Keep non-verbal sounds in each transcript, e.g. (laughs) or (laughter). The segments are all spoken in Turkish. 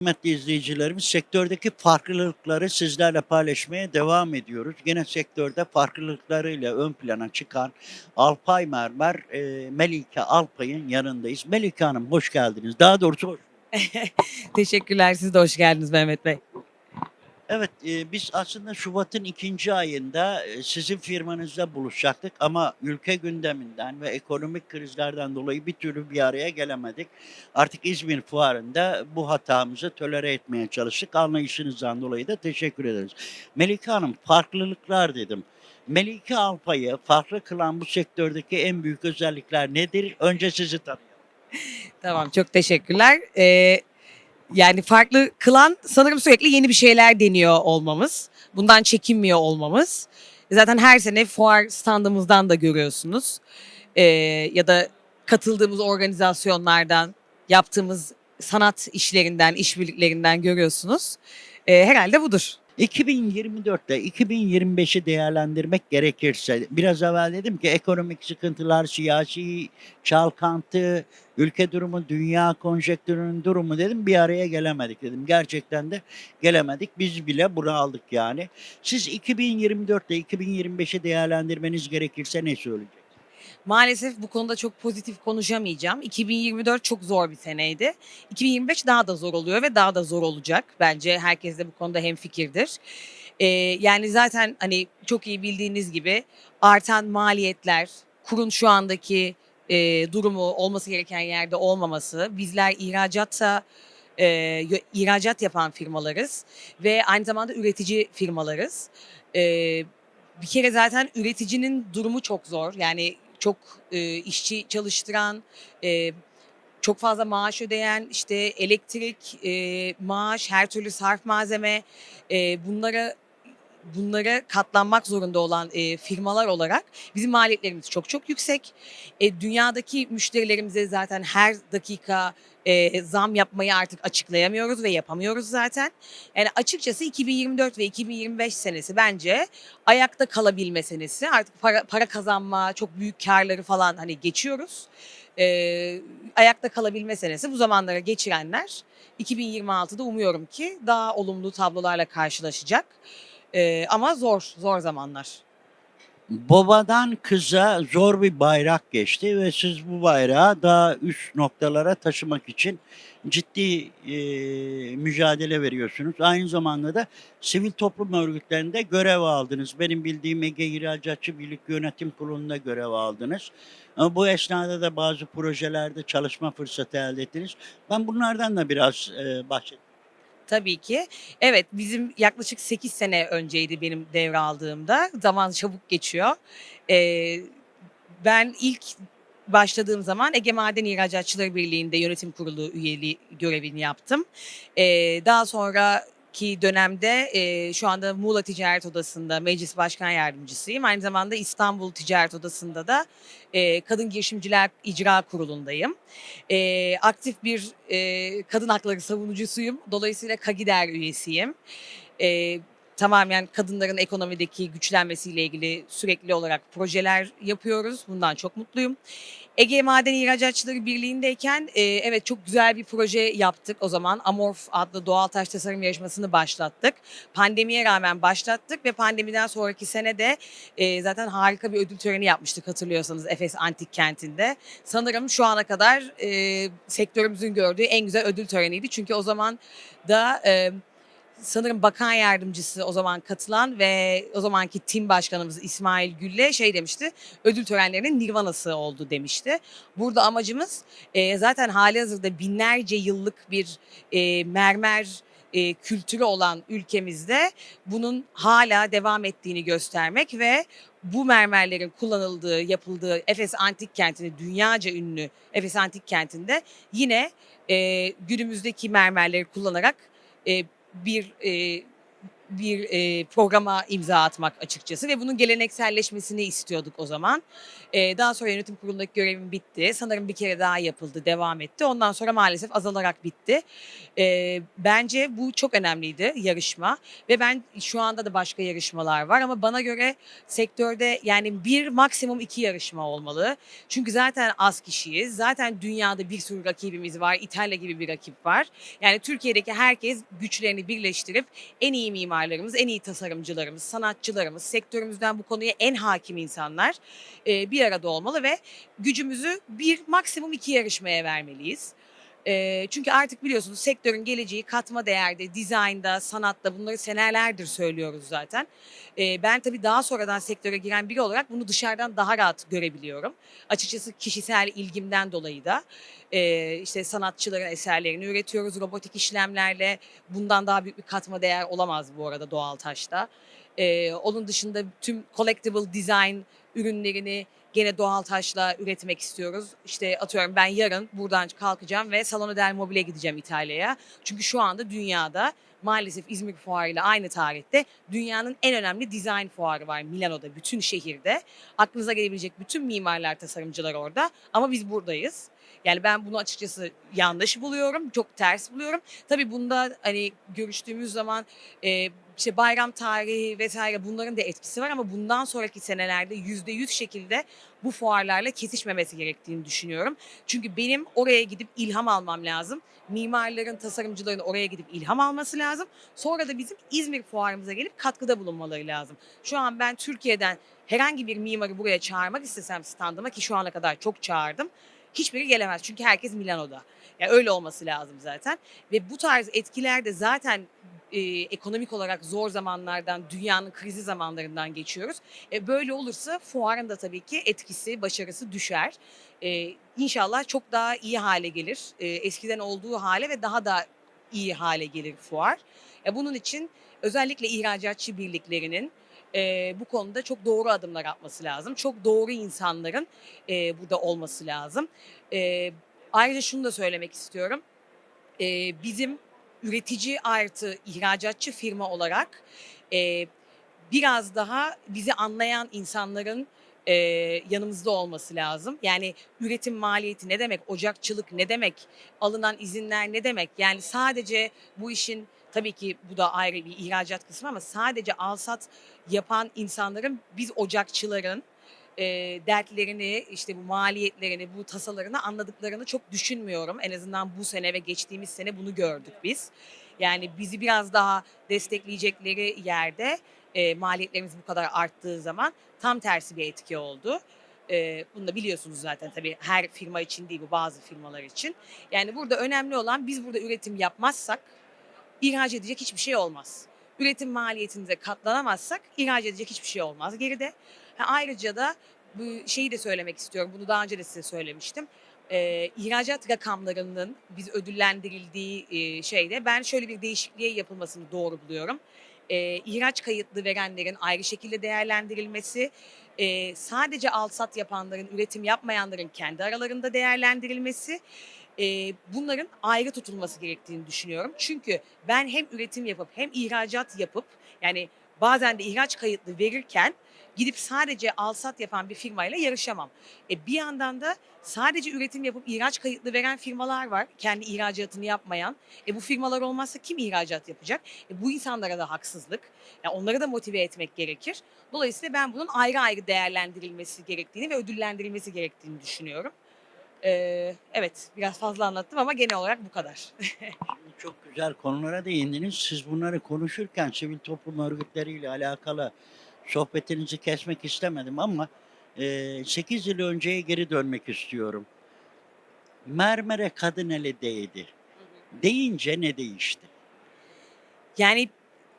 Kıymetli izleyicilerimiz sektördeki farklılıkları sizlerle paylaşmaya devam ediyoruz. Gene sektörde farklılıklarıyla ön plana çıkan Alpay Mermer, e, Melike Alpay'ın yanındayız. Melike Hanım hoş geldiniz. Daha doğrusu hoş (laughs) (laughs) Teşekkürler. Siz de hoş geldiniz Mehmet Bey. Evet, e, biz aslında Şubat'ın ikinci ayında e, sizin firmanızda buluşacaktık ama ülke gündeminden ve ekonomik krizlerden dolayı bir türlü bir araya gelemedik. Artık İzmir Fuarı'nda bu hatamızı tolere etmeye çalıştık. Anlayışınızdan dolayı da teşekkür ederiz. Melike Hanım, farklılıklar dedim. Melike Alpay'ı farklı kılan bu sektördeki en büyük özellikler nedir? Önce sizi tanıyalım. Tamam çok teşekkürler. Ee, yani farklı kılan sanırım sürekli yeni bir şeyler deniyor olmamız. Bundan çekinmiyor olmamız. Zaten her sene fuar standımızdan da görüyorsunuz. Ee, ya da katıldığımız organizasyonlardan, yaptığımız sanat işlerinden, işbirliklerinden görüyorsunuz. Ee, herhalde budur. 2024'te 2025'i değerlendirmek gerekirse biraz evvel dedim ki ekonomik sıkıntılar, siyasi çalkantı, ülke durumu, dünya konjektürünün durumu dedim bir araya gelemedik dedim. Gerçekten de gelemedik. Biz bile bunu aldık yani. Siz 2024'te 2025'i değerlendirmeniz gerekirse ne söyleyeceksiniz? Maalesef bu konuda çok pozitif konuşamayacağım. 2024 çok zor bir seneydi. 2025 daha da zor oluyor ve daha da zor olacak. Bence herkes de bu konuda hemfikirdir. Ee, yani zaten hani çok iyi bildiğiniz gibi artan maliyetler, kurun şu andaki e, durumu olması gereken yerde olmaması, bizler ihracatta e, ihracat yapan firmalarız ve aynı zamanda üretici firmalarız. E, bir kere zaten üreticinin durumu çok zor. Yani çok e, işçi çalıştıran, e, çok fazla maaş ödeyen, işte elektrik, e, maaş, her türlü sarf malzeme e, bunlara bunlara katlanmak zorunda olan e, firmalar olarak bizim maliyetlerimiz çok çok yüksek. E, dünyadaki müşterilerimize zaten her dakika e, zam yapmayı artık açıklayamıyoruz ve yapamıyoruz zaten. Yani açıkçası 2024 ve 2025 senesi bence ayakta kalabilme senesi. Artık para, para kazanma, çok büyük karları falan hani geçiyoruz. Ee, ayakta kalabilme senesi bu zamanlara geçirenler 2026'da umuyorum ki daha olumlu tablolarla karşılaşacak. Ee, ama zor, zor zamanlar. Babadan kıza zor bir bayrak geçti ve siz bu bayrağı daha üst noktalara taşımak için ciddi e, mücadele veriyorsunuz. Aynı zamanda da sivil toplum örgütlerinde görev aldınız. Benim bildiğim Ege İhracatçı Birlik Yönetim Kurulu'nda görev aldınız. Ama bu esnada da bazı projelerde çalışma fırsatı elde ettiniz. Ben bunlardan da biraz e, bahsedeyim. Tabii ki. Evet bizim yaklaşık 8 sene önceydi benim devraldığımda. Zaman çabuk geçiyor. Ee, ben ilk başladığım zaman Ege Maden İhracatçıları Birliği'nde yönetim kurulu üyeliği görevini yaptım. Ee, daha sonraki dönemde e, şu anda Muğla Ticaret Odası'nda meclis başkan yardımcısıyım. Aynı zamanda İstanbul Ticaret Odası'nda da e, Kadın Girişimciler İcra Kurulu'ndayım. E, aktif bir e, kadın hakları savunucusuyum. Dolayısıyla Kagider üyesiyim. E, tamamen kadınların ekonomideki güçlenmesiyle ilgili sürekli olarak projeler yapıyoruz. Bundan çok mutluyum. Ege Maden İhracatçıları Birliği'ndeyken e, evet çok güzel bir proje yaptık o zaman. Amorf adlı doğal taş tasarım yarışmasını başlattık. Pandemiye rağmen başlattık ve pandemiden sonraki sene de e, zaten harika bir ödül töreni yapmıştık hatırlıyorsanız Efes Antik Kenti'nde. Sanırım şu ana kadar e, sektörümüzün gördüğü en güzel ödül töreniydi. Çünkü o zaman da e, sanırım bakan yardımcısı o zaman katılan ve o zamanki tim başkanımız İsmail Gülle şey demişti. Ödül törenlerinin nirvanası oldu demişti. Burada amacımız e, zaten hali hazırda binlerce yıllık bir e, mermer e, kültürü olan ülkemizde bunun hala devam ettiğini göstermek ve bu mermerlerin kullanıldığı, yapıldığı Efes Antik Kenti'ni dünyaca ünlü Efes Antik Kenti'nde yine e, günümüzdeki mermerleri kullanarak e, bir e, bir e, programa imza atmak açıkçası ve bunun gelenekselleşmesini istiyorduk o zaman. E, daha sonra yönetim kurulundaki görevim bitti. Sanırım bir kere daha yapıldı, devam etti. Ondan sonra maalesef azalarak bitti. E, bence bu çok önemliydi yarışma ve ben şu anda da başka yarışmalar var ama bana göre sektörde yani bir maksimum iki yarışma olmalı. Çünkü zaten az kişiyiz. Zaten dünyada bir sürü rakibimiz var. İtalya gibi bir rakip var. Yani Türkiye'deki herkes güçlerini birleştirip en iyi mimarlarımız, en iyi tasarımcılarımız, sanatçılarımız, sektörümüzden bu konuya en hakim insanlar e, bir arada olmalı ve gücümüzü bir maksimum iki yarışmaya vermeliyiz. Çünkü artık biliyorsunuz sektörün geleceği katma değerde, dizaynda, sanatta bunları senelerdir söylüyoruz zaten. Ben tabii daha sonradan sektöre giren biri olarak bunu dışarıdan daha rahat görebiliyorum. Açıkçası kişisel ilgimden dolayı da işte sanatçıların eserlerini üretiyoruz robotik işlemlerle. Bundan daha büyük bir katma değer olamaz bu arada doğal taşta. Onun dışında tüm collectible design ürünlerini gene doğal taşla üretmek istiyoruz. İşte atıyorum ben yarın buradan kalkacağım ve Salone del Mobile'e gideceğim İtalya'ya. Çünkü şu anda dünyada maalesef İzmir Fuarı ile aynı tarihte dünyanın en önemli design fuarı var Milano'da, bütün şehirde. Aklınıza gelebilecek bütün mimarlar, tasarımcılar orada ama biz buradayız. Yani ben bunu açıkçası yanlış buluyorum, çok ters buluyorum. Tabii bunda hani görüştüğümüz zaman e, işte bayram tarihi vesaire bunların da etkisi var ama bundan sonraki senelerde yüzde yüz şekilde bu fuarlarla kesişmemesi gerektiğini düşünüyorum. Çünkü benim oraya gidip ilham almam lazım. Mimarların, tasarımcıların oraya gidip ilham alması lazım. Sonra da bizim İzmir fuarımıza gelip katkıda bulunmaları lazım. Şu an ben Türkiye'den herhangi bir mimarı buraya çağırmak istesem standıma ki şu ana kadar çok çağırdım. Hiçbiri gelemez çünkü herkes Milano'da. Yani öyle olması lazım zaten. Ve bu tarz etkiler de zaten e, ekonomik olarak zor zamanlardan, dünyanın krizi zamanlarından geçiyoruz. E, böyle olursa fuarın da tabii ki etkisi, başarısı düşer. E, inşallah çok daha iyi hale gelir. E, eskiden olduğu hale ve daha da iyi hale gelir fuar. E, bunun için özellikle ihracatçı birliklerinin e, bu konuda çok doğru adımlar atması lazım. Çok doğru insanların e, burada olması lazım. E, ayrıca şunu da söylemek istiyorum. E, bizim üretici artı ihracatçı firma olarak e, biraz daha bizi anlayan insanların e, yanımızda olması lazım. Yani üretim maliyeti ne demek, ocakçılık ne demek, alınan izinler ne demek? Yani sadece bu işin tabii ki bu da ayrı bir ihracat kısmı ama sadece alsat yapan insanların biz ocakçıların e, dertlerini, işte bu maliyetlerini, bu tasalarını anladıklarını çok düşünmüyorum. En azından bu sene ve geçtiğimiz sene bunu gördük biz. Yani bizi biraz daha destekleyecekleri yerde e, maliyetlerimiz bu kadar arttığı zaman tam tersi bir etki oldu. E, bunu da biliyorsunuz zaten tabii her firma için değil bu bazı firmalar için. Yani burada önemli olan biz burada üretim yapmazsak ihraç edecek hiçbir şey olmaz. Üretim maliyetinde katlanamazsak ihraç edecek hiçbir şey olmaz geride. Ha, ayrıca da bu şeyi de söylemek istiyorum. Bunu daha önce de size söylemiştim. Ee, ihracat rakamlarının biz ödüllendirildiği e, şeyde ben şöyle bir değişikliğe yapılmasını doğru buluyorum. Ee, ihraç kayıtlı verenlerin ayrı şekilde değerlendirilmesi, e, sadece alsat yapanların, üretim yapmayanların kendi aralarında değerlendirilmesi, e, bunların ayrı tutulması gerektiğini düşünüyorum. Çünkü ben hem üretim yapıp hem ihracat yapıp yani bazen de ihraç kayıtlı verirken gidip sadece alsat yapan bir firmayla yarışamam. E, bir yandan da sadece üretim yapıp ihraç kayıtlı veren firmalar var. Kendi ihracatını yapmayan. E, bu firmalar olmazsa kim ihracat yapacak? E, bu insanlara da haksızlık. Yani onları da motive etmek gerekir. Dolayısıyla ben bunun ayrı ayrı değerlendirilmesi gerektiğini ve ödüllendirilmesi gerektiğini düşünüyorum. Ee, evet biraz fazla anlattım ama genel olarak bu kadar. Şimdi çok güzel konulara değindiniz. Siz bunları konuşurken sivil toplum örgütleriyle alakalı sohbetinizi kesmek istemedim ama e, 8 yıl önceye geri dönmek istiyorum. Mermere kadın eli değdi. Deyince ne değişti? Yani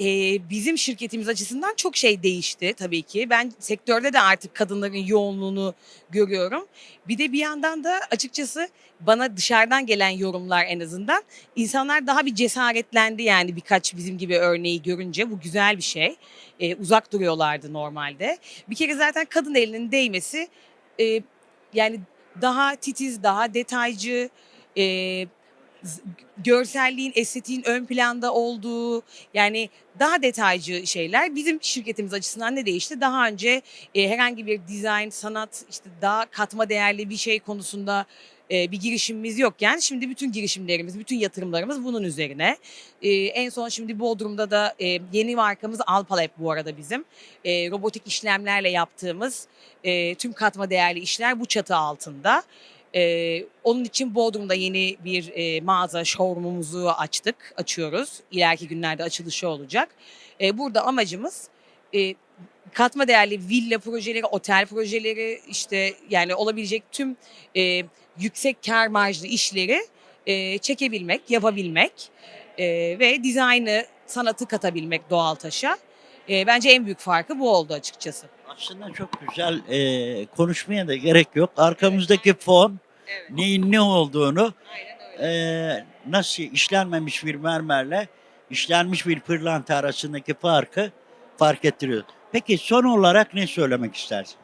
e, bizim şirketimiz açısından çok şey değişti tabii ki. Ben sektörde de artık kadınların yoğunluğunu görüyorum. Bir de bir yandan da açıkçası bana dışarıdan gelen yorumlar en azından insanlar daha bir cesaretlendi yani birkaç bizim gibi örneği görünce bu güzel bir şey. E, uzak duruyorlardı normalde. Bir kere zaten kadın elinin değmesi e, yani daha titiz, daha detaycı, e, görselliğin, estetiğin ön planda olduğu yani daha detaycı şeyler. Bizim şirketimiz açısından ne değişti? Daha önce e, herhangi bir dizayn, sanat, işte daha katma değerli bir şey konusunda e, bir girişimimiz yokken şimdi bütün girişimlerimiz, bütün yatırımlarımız bunun üzerine. E, en son şimdi Bodrum'da da e, yeni markamız Alpalab bu arada bizim. E, robotik işlemlerle yaptığımız e, tüm katma değerli işler bu çatı altında. Ee, onun için Bodrum'da yeni bir e, mağaza showroom'umuzu açtık, açıyoruz. İleriki günlerde açılışı olacak. Ee, burada amacımız e, katma değerli villa projeleri, otel projeleri, işte yani olabilecek tüm e, yüksek kar marjlı işleri e, çekebilmek, yapabilmek e, ve dizaynı, sanatı katabilmek doğal taşa. E, bence en büyük farkı bu oldu açıkçası. Aslında çok güzel e, konuşmaya da gerek yok. Arkamızdaki fon Evet. neyin ne olduğunu e, nasıl işlenmemiş bir mermerle işlenmiş bir pırlanta arasındaki farkı fark ettiriyor. Peki son olarak ne söylemek istersin?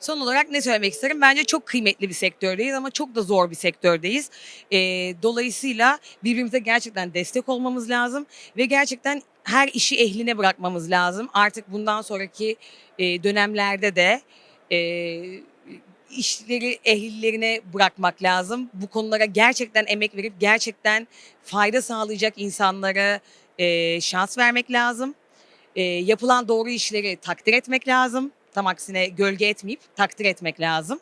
Son olarak ne söylemek isterim? Bence çok kıymetli bir sektördeyiz ama çok da zor bir sektördeyiz. Ee, dolayısıyla birbirimize gerçekten destek olmamız lazım ve gerçekten her işi ehline bırakmamız lazım. Artık bundan sonraki e, dönemlerde de e, işleri ehillerine bırakmak lazım. Bu konulara gerçekten emek verip gerçekten fayda sağlayacak insanlara e, şans vermek lazım. E, yapılan doğru işleri takdir etmek lazım. Tam aksine gölge etmeyip takdir etmek lazım.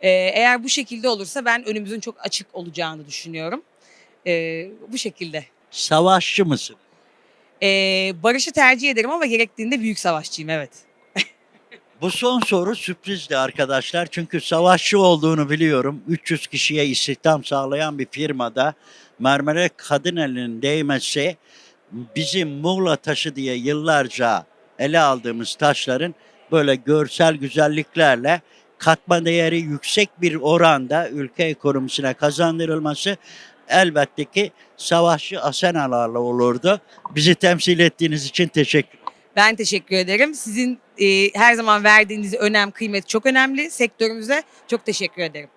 E, eğer bu şekilde olursa ben önümüzün çok açık olacağını düşünüyorum. E, bu şekilde. Savaşçı mısın? E, barışı tercih ederim ama gerektiğinde büyük savaşçıyım evet. Bu son soru sürprizdi arkadaşlar. Çünkü savaşçı olduğunu biliyorum. 300 kişiye istihdam sağlayan bir firmada mermere kadın elinin değmesi bizim Muğla taşı diye yıllarca ele aldığımız taşların böyle görsel güzelliklerle katma değeri yüksek bir oranda ülke ekonomisine kazandırılması elbette ki savaşçı Asenalarla olurdu. Bizi temsil ettiğiniz için teşekkür Ben teşekkür ederim. Sizin e, her zaman verdiğiniz önem, kıymet çok önemli sektörümüze. Çok teşekkür ederim.